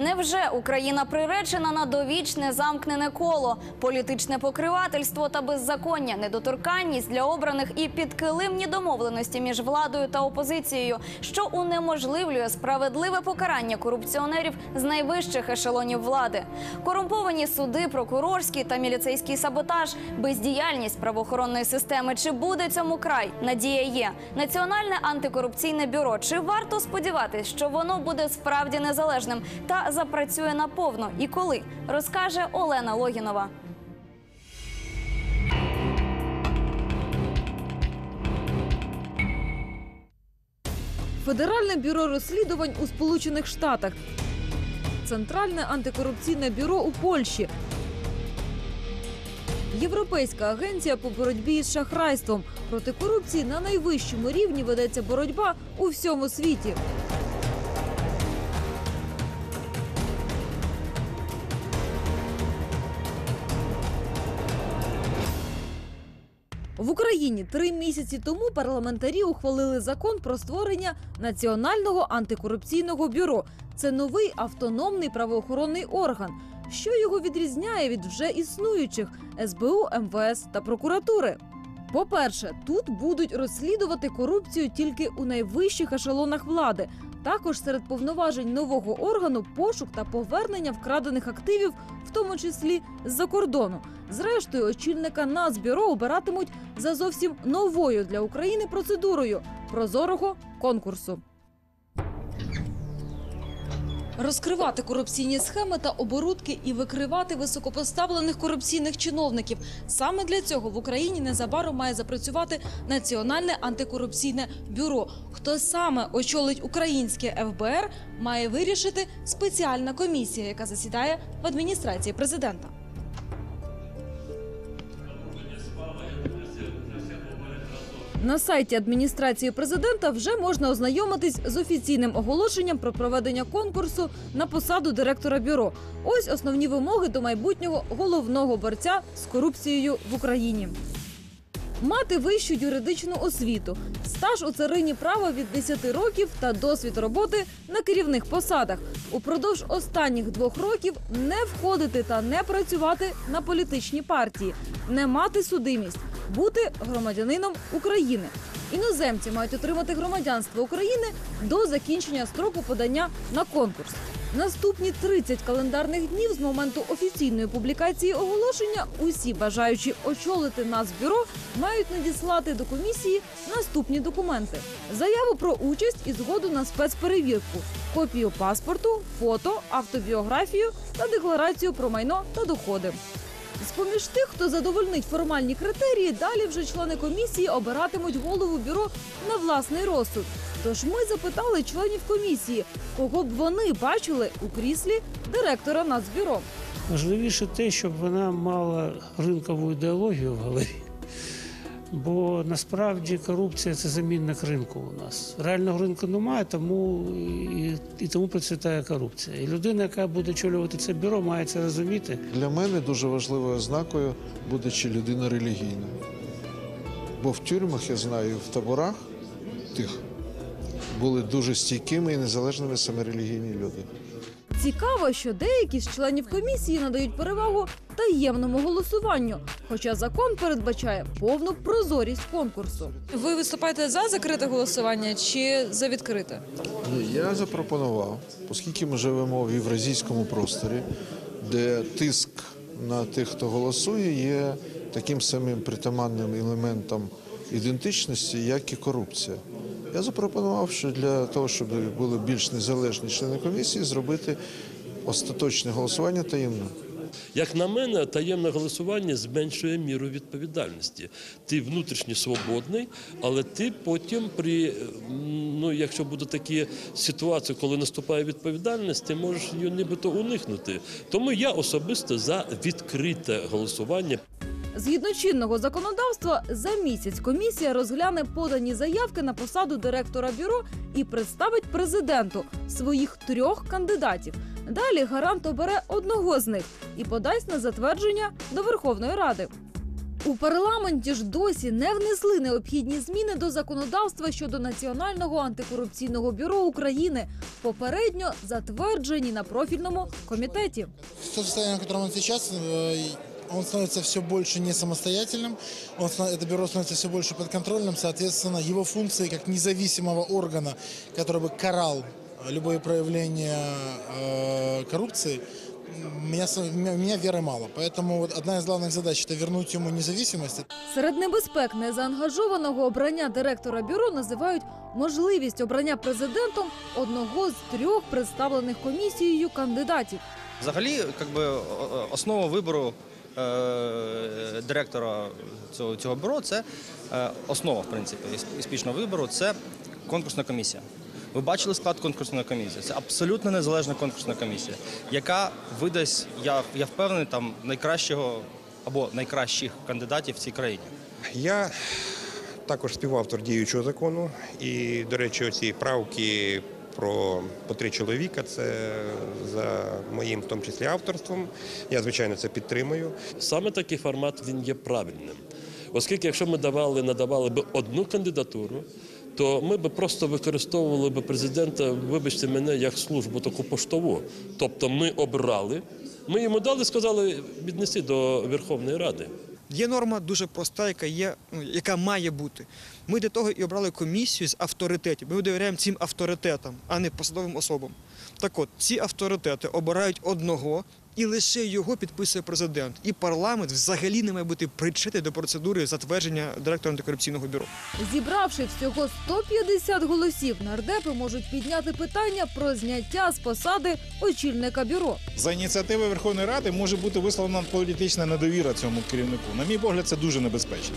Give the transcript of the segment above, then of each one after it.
Невже Україна приречена на довічне замкнене коло, політичне покривательство та беззаконня, недоторканність для обраних і підкилимні домовленості між владою та опозицією, що унеможливлює справедливе покарання корупціонерів з найвищих ешелонів влади, корумповані суди, прокурорський та міліцейський саботаж, бездіяльність правоохоронної системи. Чи буде цьому край? Надія є. Національне антикорупційне бюро. Чи варто сподіватись, що воно буде справді незалежним та запрацює наповно? І коли розкаже Олена Логінова. Федеральне бюро розслідувань у Сполучених Штатах, Центральне антикорупційне бюро у Польщі, Європейська агенція по боротьбі з шахрайством. Проти корупції на найвищому рівні ведеться боротьба у всьому світі. В Україні три місяці тому парламентарі ухвалили закон про створення Національного антикорупційного бюро. Це новий автономний правоохоронний орган. Що його відрізняє від вже існуючих СБУ, МВС та прокуратури? По-перше, тут будуть розслідувати корупцію тільки у найвищих ешелонах влади. Також серед повноважень нового органу пошук та повернення вкрадених активів, в тому числі з-за кордону. Зрештою, очільника Нацбюро обиратимуть за зовсім новою для України процедурою прозорого конкурсу. Розкривати корупційні схеми та оборудки і викривати високопоставлених корупційних чиновників. Саме для цього в Україні незабаром має запрацювати Національне антикорупційне бюро. Хто саме очолить українське ФБР, має вирішити спеціальна комісія, яка засідає в адміністрації президента. На сайті адміністрації президента вже можна ознайомитись з офіційним оголошенням про проведення конкурсу на посаду директора бюро. Ось основні вимоги до майбутнього головного борця з корупцією в Україні. Мати вищу юридичну освіту, стаж у царині права від 10 років та досвід роботи на керівних посадах. Упродовж останніх двох років не входити та не працювати на політичній партії, не мати судимість, бути громадянином України. Іноземці мають отримати громадянство України до закінчення строку подання на конкурс. Наступні 30 календарних днів з моменту офіційної публікації оголошення усі бажаючі очолити Нацбюро мають надіслати до комісії наступні документи: заяву про участь і згоду на спецперевірку, копію паспорту, фото, автобіографію та декларацію про майно та доходи. З-поміж тих, хто задовольнить формальні критерії, далі вже члени комісії обиратимуть голову бюро на власний розсуд. Тож ми запитали членів комісії, кого б вони бачили у кріслі директора Нацбюро. Важливіше те, щоб вона мала ринкову ідеологію в голові. Бо насправді корупція це замінник ринку у нас. Реального ринку немає, тому і, і тому процвітає корупція. І людина, яка буде очолювати це бюро, має це розуміти. Для мене дуже важливою ознакою буде чи людина релігійна. Бо в тюрмах, я знаю, в таборах тих були дуже стійкими і незалежними саме релігійні люди. Цікаво, що деякі з членів комісії надають перевагу таємному голосуванню, хоча закон передбачає повну прозорість конкурсу. Ви виступаєте за закрите голосування чи за відкрите? Я запропонував, оскільки ми живемо в євразійському просторі, де тиск на тих, хто голосує, є таким самим притаманним елементом ідентичності, як і корупція. Я запропонував, що для того, щоб були більш незалежні члени комісії, зробити остаточне голосування таємним. Як на мене, таємне голосування зменшує міру відповідальності. Ти внутрішньо свободний, але ти потім, при ну, якщо буде такі ситуації, коли наступає відповідальність, ти можеш її нібито уникнути. Тому я особисто за відкрите голосування. Згідно чинного законодавства, за місяць комісія розгляне подані заявки на посаду директора бюро і представить президенту своїх трьох кандидатів. Далі гарант обере одного з них і подасть на затвердження до Верховної Ради. У парламенті ж досі не внесли необхідні зміни до законодавства щодо Національного антикорупційного бюро України, попередньо затверджені на профільному комітеті. В том в он сейчас, э, он становится все больше не самостоятельным, он, ста- это бюро становится все больше подконтрольным, соответственно, его функции как независимого органа, который бы карал любое проявление э, коррупции, м, меня, с- меня, меня веры мало. Поэтому вот одна из главных задач – это вернуть ему независимость. Серед небезпек незаангажованого обрання директора бюро називають можливість обрання президентом одного з трьох представлених комісією кандидатів. Взагалі, как би, о- о- основа вибору е, директора цього, цього бюро це е, основа, в принципі, успішного вибору це конкурсна комісія. Ви бачили склад конкурсної комісії? Це абсолютно незалежна конкурсна комісія, яка видасть, я, я впевнений, там найкращого або найкращих кандидатів в цій країні. Я також співавтор діючого закону. І, до речі, оці правки про по три чоловіка це за моїм в тому числі авторством. Я, звичайно, це підтримую. Саме такий формат він є правильним. Оскільки, якщо ми давали, надавали б одну кандидатуру, то ми б просто використовували б президента, вибачте мене, як службу таку поштову. Тобто ми обрали, ми йому дали, сказали віднести до Верховної Ради. Є норма дуже проста, яка є, ну, яка має бути. Ми для того і обрали комісію з авторитетів. Ми довіряємо цим авторитетам, а не посадовим особам. Так от, ці авторитети обирають одного, і лише його підписує президент. І парламент взагалі не має бути причетний до процедури затвердження директора антикорупційного бюро. Зібравши всього 150 голосів, нардепи можуть підняти питання про зняття з посади очільника бюро. За ініціативи Верховної Ради може бути висловлена політична недовіра цьому керівнику. На мій погляд, це дуже небезпечно.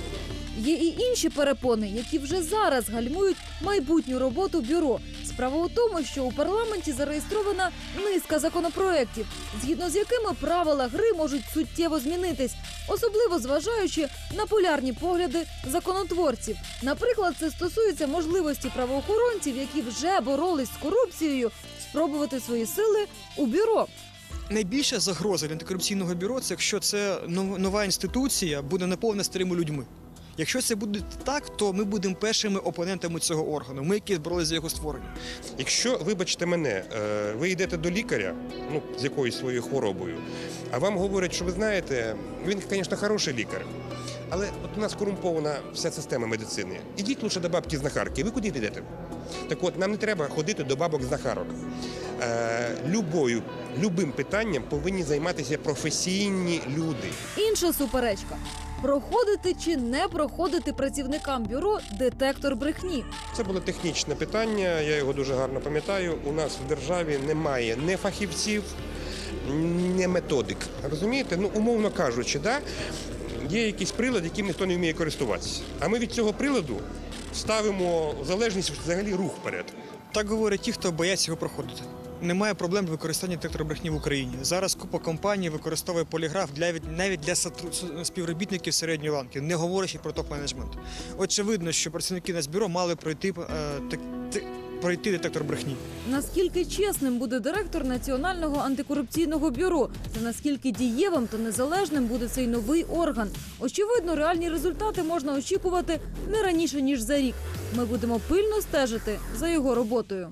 Є і інші перепони, які вже зараз гальмують майбутню роботу бюро. Справа у тому, що у парламенті зареєстрована низка законопроєктів, згідно з якими правила гри можуть суттєво змінитись, особливо зважаючи на полярні погляди законотворців. Наприклад, це стосується можливості правоохоронців, які вже боролись з корупцією, спробувати свої сили у бюро. Найбільша загроза для антикорупційного бюро це якщо це нов- нова інституція буде наповнена старими людьми. Якщо це буде так, то ми будемо першими опонентами цього органу. Ми, які боролися за його створення. Якщо, вибачте мене, е, ви йдете до лікаря, ну, з якоюсь своєю хворобою, а вам говорять, що ви знаєте, він, звісно, хороший лікар. Але от у нас корумпована вся система медицини. Ідіть лише до бабки знахарки. Ви куди йдете? Так от, нам не треба ходити до бабок знахарок. Е, любою, любим питанням повинні займатися професійні люди. Інша суперечка. Проходити чи не проходити працівникам бюро детектор брехні. Це було технічне питання, я його дуже гарно пам'ятаю. У нас в державі немає не фахівців, не методик. Розумієте? Ну, умовно кажучи, да? Є якийсь прилад, яким ніхто не вміє користуватися. А ми від цього приладу ставимо залежність взагалі рух вперед. Так говорять ті, хто бояться його проходити. Немає проблем використання детектора брехні в Україні. Зараз купа компаній використовує поліграф для навіть для співробітників середньої ланки, не говорячи про топ-менеджмент. Очевидно, що працівники Нацбюро мали пройти е, так- пройти детектор брехні. Наскільки чесним буде директор Національного антикорупційного бюро, та наскільки дієвим та незалежним буде цей новий орган? Очевидно, реальні результати можна очікувати не раніше ніж за рік. Ми будемо пильно стежити за його роботою.